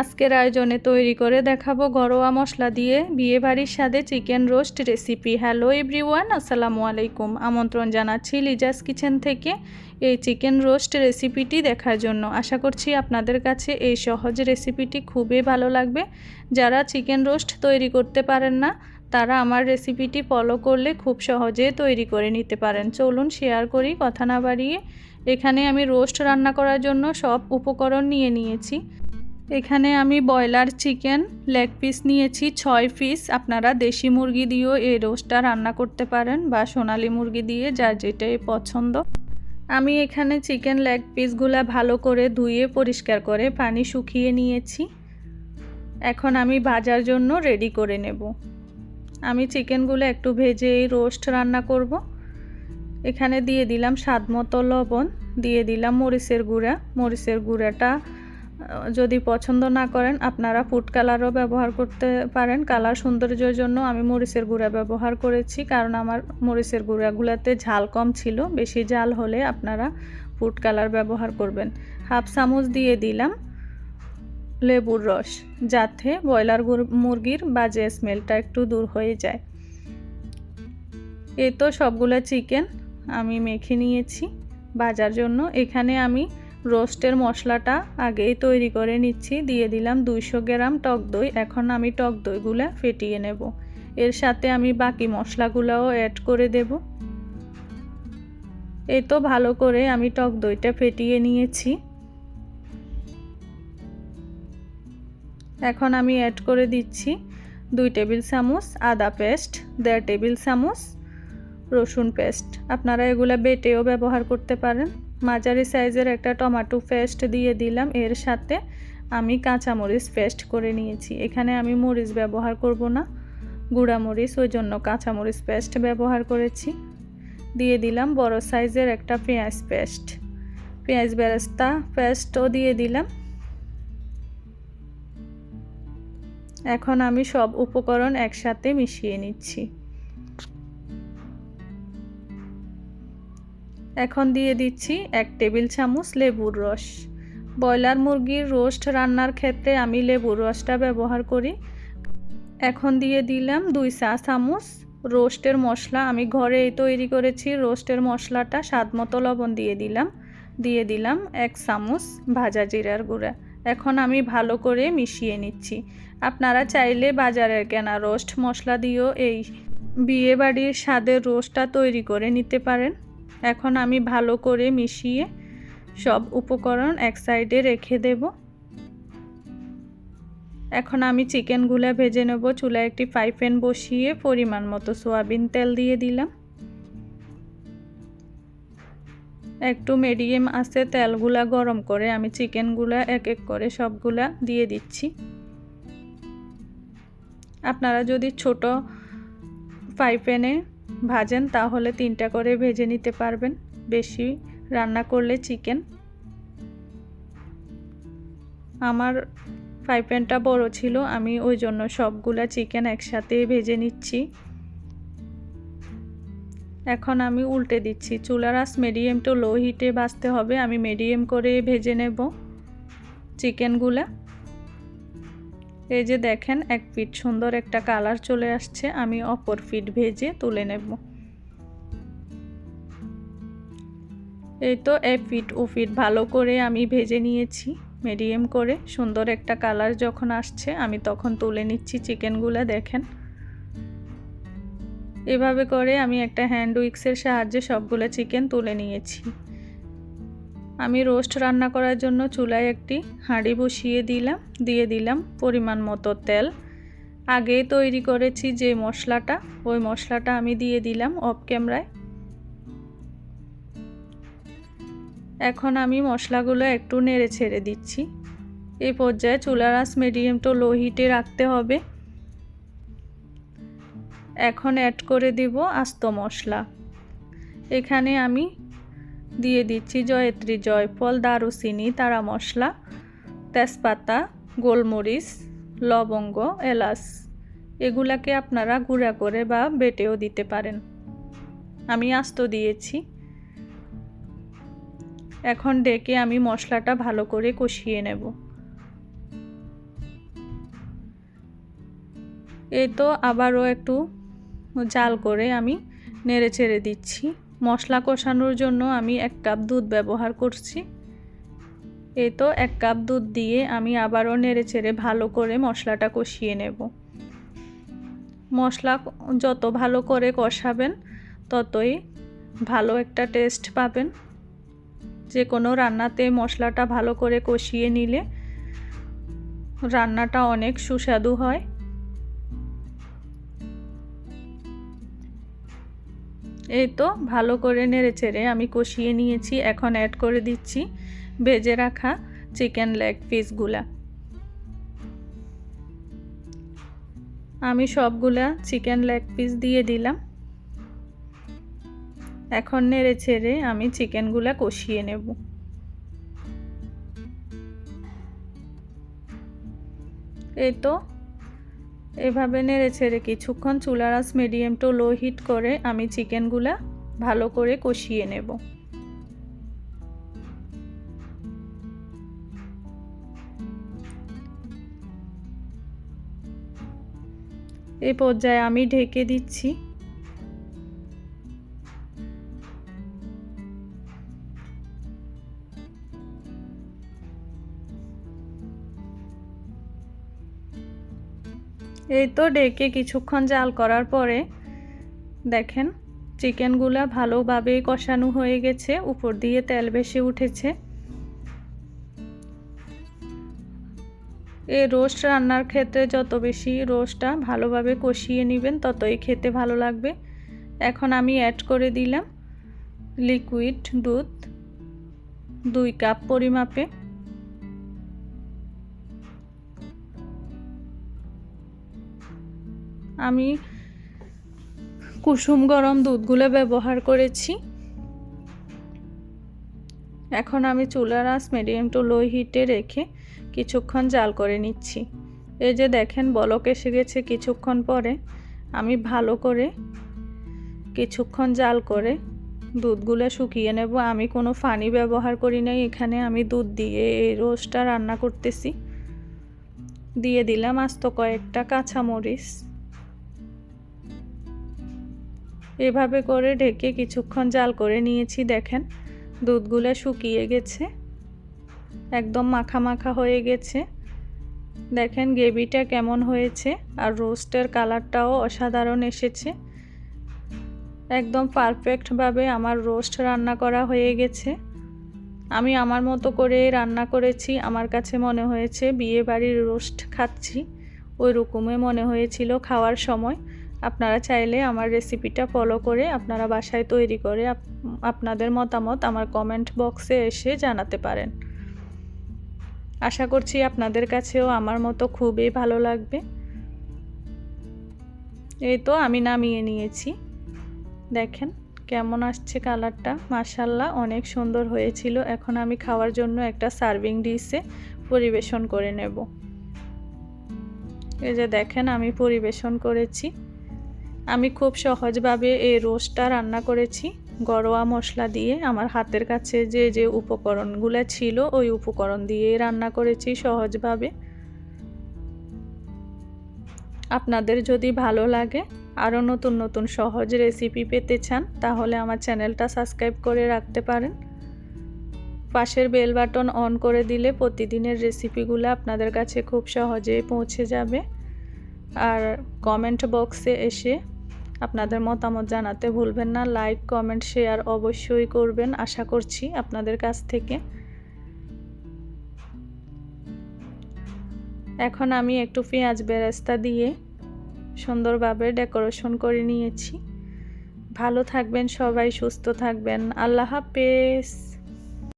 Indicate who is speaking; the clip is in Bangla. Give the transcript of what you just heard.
Speaker 1: আজকের আয়োজনে তৈরি করে দেখাবো ঘরোয়া মশলা দিয়ে বিয়ে বাড়ির স্বাদে chicken roast recipe. Hello everyone, আসসালামু আলাইকুম। আমন্ত্রণ জানাচ্ছি লিজাস কিচেন থেকে এই চিকেন রোস্ট রেসিপিটি দেখার জন্য। আশা করছি আপনাদের কাছে এই সহজ রেসিপিটি খুবই ভালো লাগবে। যারা চিকেন রোস্ট তৈরি করতে পারেন না, তারা আমার রেসিপিটি ফলো করলে খুব সহজে তৈরি করে নিতে পারেন। চলুন শেয়ার করি, কথা না বাড়িয়ে। এখানে আমি রোস্ট রান্না করার জন্য সব উপকরণ নিয়ে নিয়েছি। এখানে আমি ব্রয়লার চিকেন, লেগ পিস নিয়েছি, ছয় পিস। আপনারা দেশি মুরগি দিয়েও এই রোস্টটা রান্না করতে পারেন বা সোনালি মুরগি দিয়ে, যার যেটাই পছন্দ। আমি এখানে চিকেন লেগ পিসগুলো ভালো করে ধুয়ে পরিষ্কার করে পানি শুকিয়ে নিয়েছি। এখন আমি ভাজার জন্য রেডি করে নেব। আমি চিকেনগুলো একটু ভেজে রোস্ট রান্না করব। এখানে দিয়ে দিলাম স্বাদ মতো লবণ, দিয়ে দিলাম মরিচের গুঁড়া। মরিচের গুঁড়াটা যদি পছন্দ না করেন, আপনারা ফুড কালারও ব্যবহার করতে পারেন। কালার সৌন্দর্যের জন্য আমি মরিচের গুঁড়া ব্যবহার করেছি, কারণ আমার মরিচের গুঁড়াগুলোতে ঝাল কম ছিল। বেশি ঝাল হলে আপনারা ফুড কালার ব্যবহার করবেন। হাফ চামচ দিয়ে দিলাম লেবুর রস, যাতে ব্রয়লার মুরগির বাজে স্মেলটা একটু দূর হয়ে যায়। এ তো সবগুলো চিকেন আমি মেখে নিয়েছি। বাজার জন্য এখানে আমি রোস্টের মশলাটা আগেই তৈরি করে নিচ্ছি। দিয়ে দিলাম দুইশো গ্রাম টক দই। এখন আমি টক দইগুলো ফেটিয়ে নেব। এর সাথে আমি বাকি মশলাগুলোও অ্যাড করে দেব। এই তো ভালো করে আমি টক দইটা ফেটিয়ে নিয়েছি। এখন আমি অ্যাড করে দিচ্ছি দুই টেবিল চামচ আদা পেস্ট, দেড় টেবিল চামচ রসুন পেস্ট। আপনারা এগুলা বেটেও ব্যবহার করতে পারেন। মাঝারি সাইজের একটা টমাটো পেস্ট দিয়ে দিলাম। এর সাথে আমি কাঁচামরিচ পেস্ট করে নিয়েছি। এখানে আমি মরিচ ব্যবহার করব না। গুঁড়া মরিচ, ওই জন্য কাঁচামরিচ পেস্ট ব্যবহার করেছি। দিয়ে দিলাম বড় সাইজের একটা পেঁয়াজ পেস্ট। পেঁয়াজ বেরেস্তা পেস্টও দিয়ে দিলাম। এখন আমি সব উপকরণ একসাথে মিশিয়ে নিচ্ছি। এখন দিয়ে দিচ্ছি এক টেবিল চামচ লেবুর রস। ব্রয়লার মুরগির রোস্ট রান্নার ক্ষেত্রে আমি লেবুর রসটা ব্যবহার করি। এখন দিয়ে দিলাম দুই চা চামচ রোস্টের মশলা। আমি ঘরেই তৈরি করেছি রোস্টের মশলাটা, স্বাদ মতো লবণ দিয়ে দিলাম। দিয়ে দিলাম এক চামচ ভাজা জিরার গুঁড়া। এখন আমি ভালো করে মিশিয়ে নিচ্ছি। আপনারা চাইলে বাজারের কেনা রোস্ট মশলা দিয়েও এই বিয়ে বাড়ির স্বাদের রোস্টটা তৈরি করে নিতে পারেন। এখন আমি ভালো করে মিশিয়ে সব উপকরণ এক সাইডে রেখে দেব। এখন আমি চিকেনগুলো ভেজে নেব। চুলায় একটি ফ্রাই প্যান বসিয়ে পরিমাণ মতো সোয়াবিন তেল দিয়ে দিলাম। একটু মিডিয়াম আছে তেলগুলা গরম করে আমি চিকেনগুলা এক এক করে সবগুলা দিয়ে দিচ্ছি। আপনারা যদি ছোট ফ্রাই প্যানে ভাজেন, তাহলে তিনটা করে ভেজে নিতে পারবেন। বেশি রান্না করলে চিকেন। আমার ফ্রাই প্যানটা বড় ছিল, আমি ওই জন্য সবগুলা চিকেন একসাথে ভেজে নিচ্ছি। এখন আমি উল্টে দিচ্ছি। চুলার আস মিডিয়াম টু লো হিটে ভাজতে হবে, আমি মিডিয়াম করে ভেজে নেব চিকেনগুলা। এই যে দেখেন, এক ফিট সুন্দর একটা কালার চলে আসছে, আমি অপর ফিট ভেজে তুলে নেব। এই তো এক ফিট, ও ফিট ভালো করে আমি ভেজে নিয়েছি মিডিয়াম করে। সুন্দর একটা কালার যখন আসছে, আমি তখন তুলে নিচ্ছি চিকেনগুলো, দেখেন। এভাবে করে আমি একটা হ্যান্ড উইক্সের সাহায্যে সবগুলো চিকেন তুলে নিয়েছি। আমি রোস্ট রান্না করার জন্য চুলায় একটি হাঁড়ি বসিয়ে দিলাম, দিয়ে দিলাম পরিমাণ মতো তেল। আগেই তৈরি করেছি যে মশলাটা, ওই মশলাটা আমি দিয়ে দিলাম অফ ক্যামেরায়। এখন আমি মশলাগুলো একটু নেড়ে ছেড়ে দিচ্ছি। এই পর্যায়ে চুলার আঁচ মিডিয়াম টু লো হিটে রাখতে হবে। এখন অ্যাড করে দিব আস্ত মশলা। এখানে আমি দিয়ে দিচ্ছি জয়ত্রী, জয়ফল, দারুচিনি তারা মশলা তেজপাতা, গোলমরিচ, লবঙ্গ, এলাচ। এগুলাকে আপনারা গুঁড়া করে বা বেটেও দিতে পারেন। আমি আস্ত দিয়েছি। এখন ডেকে আমি মশলাটা ভালো করে কষিয়ে নেব। এই তো আবারও একটু জাল করে আমি নেড়ে ছেড়ে দিচ্ছি। মশলা কষানোর জন্য আমি এক কাপ দুধ ব্যবহার করছি। এই তো এক কাপ দুধ দিয়ে আমি আবারও নেড়ে চেড়ে ভালো করে মশলাটা কষিয়ে নেব। মশলা যত ভালো করে কষাবেন, ততই ভালো একটা টেস্ট পাবেন। যে কোনো রান্নাতে মশলাটা ভালো করে কষিয়ে নিলে রান্নাটা অনেক সুস্বাদু হয়। এই তো ভালো করে নেড়ে চেড়ে আমি কষিয়ে নিয়েছি, এখন অ্যাড করে দিচ্ছি ভেজে রাখা চিকেন লেগ পিসগুলা আমি সবগুলা চিকেন লেগ পিস দিয়ে দিলাম। এখন নেড়ে ছেড়ে আমি চিকেনগুলা কষিয়ে নেব। এই তো এভাবে নেড়ে ছেড়ে কিছুক্ষণ চুলার আঁচ মিডিয়াম টু লো হিট করে আমি চিকেনগুলা ভালো করে কষিয়ে নেব। এ পর্যায়ে আমি ঢেকে দিচ্ছি এই তো ডেকে কিছুক্ষণ জাল করার পরে দেখেন, চিকেনগুলা ভালোভাবে কষানো হয়ে গেছে, উপর দিয়ে তেল বেশি উঠেছে। এই রোস্ট রান্নার ক্ষেত্রে যত বেশি রোস্টটা ভালোভাবে কষিয়ে নেবেন, ততই খেতে ভালো লাগবে। এখন আমি অ্যাড করে দিলাম লিকুইড দুধ, দুই কাপ পরিমাপে। আমি কুসুম গরম দুধগুলো ব্যবহার করেছি। এখন আমি চুলার আঁচ মিডিয়াম টু লো হিটে রেখে কিছুক্ষণ জাল করে নিচ্ছি। এই যে দেখেন, বলক এসে গেছে কিছুক্ষণ পরে। আমি ভালো করে কিছুক্ষণ জাল করে দুধগুলো শুকিয়ে নেব। আমি কোনো ফানি ব্যবহার করি নাই। এখানে আমি দুধ দিয়ে এই রোস্টটা রান্না করতেছি। দিয়ে দিলাম আস্ত কয়েকটা কাঁচামরিচ। এভাবে করে ঢেকে কিছুক্ষণ জাল করে নিয়েছি, দেখেন। দুধগুলো শুকিয়ে গেছে। একদম মাখা মাখা হয়ে গেছে। দেখেন গ্রেভিটা কেমন হয়েছে, আর রোস্টের কালারটাও অসাধারণ এসেছে। একদম পারফেক্টভাবে আমার রোস্ট রান্না করা হয়ে গেছে। আমি আমার মতো করে রান্না করেছি, আমার কাছে মনে হয়েছে বিয়ে বাড়ির রোস্ট খাচ্ছি। ওই রকমে মনে হয়েছিল খাওয়ার সময়। আপনারা চাইলে আমার রেসিপিটা ফলো করে আপনারা বাসায় তৈরি করে আপনাদের মতামত আমার কমেন্ট বক্সে এসে জানাতে পারেন। আশা করছি আপনাদের কাছেও আমার মতো খুবই ভালো লাগবে। এই তো আমি নামিয়ে নিয়েছি। দেখেন কেমন আসছে কালারটা মাসাল্লাহ অনেক সুন্দর হয়েছিল। এখন আমি খাওয়ার জন্য একটা সার্ভিং ডিশে পরিবেশন করে নেব। এই যে দেখেন আমি পরিবেশন করেছি। আমি খুব সহজভাবে এই রোস্টটা রান্না করেছি। গরোয়া মশলা দিয়ে আমার হাতের কাছে যে যে উপকরণগুলো ছিল, ওই উপকরণ দিয়ে রান্না করেছি সহজভাবে। আপনাদের যদি ভালো লাগে, আরও নতুন নতুন সহজ রেসিপি পেতে চান, তাহলে আমার চ্যানেলটা সাবস্ক্রাইব করে রাখতে পারেন। পাশের বেল বাটন অন করে দিলে প্রতিদিনের রেসিপিগুলো আপনাদের কাছে খুব সহজেই পৌঁছে যাবে। আর কমেন্ট বক্সে এসে আপনাদের মতামত জানাতে ভুলবেন না। লাইক কমেন্ট শেয়ার অবশ্যই করবেন। আশা করছি আপনাদের কাছ থেকে। এখন আমি একটু পেঁয়াজ বেরেস্তা দিয়ে সুন্দরভাবে ডেকোরেশন করে নিয়েছি। ভালো থাকবেন সবাই, সুস্থ থাকবেন। আল্লাহ হাফেজ।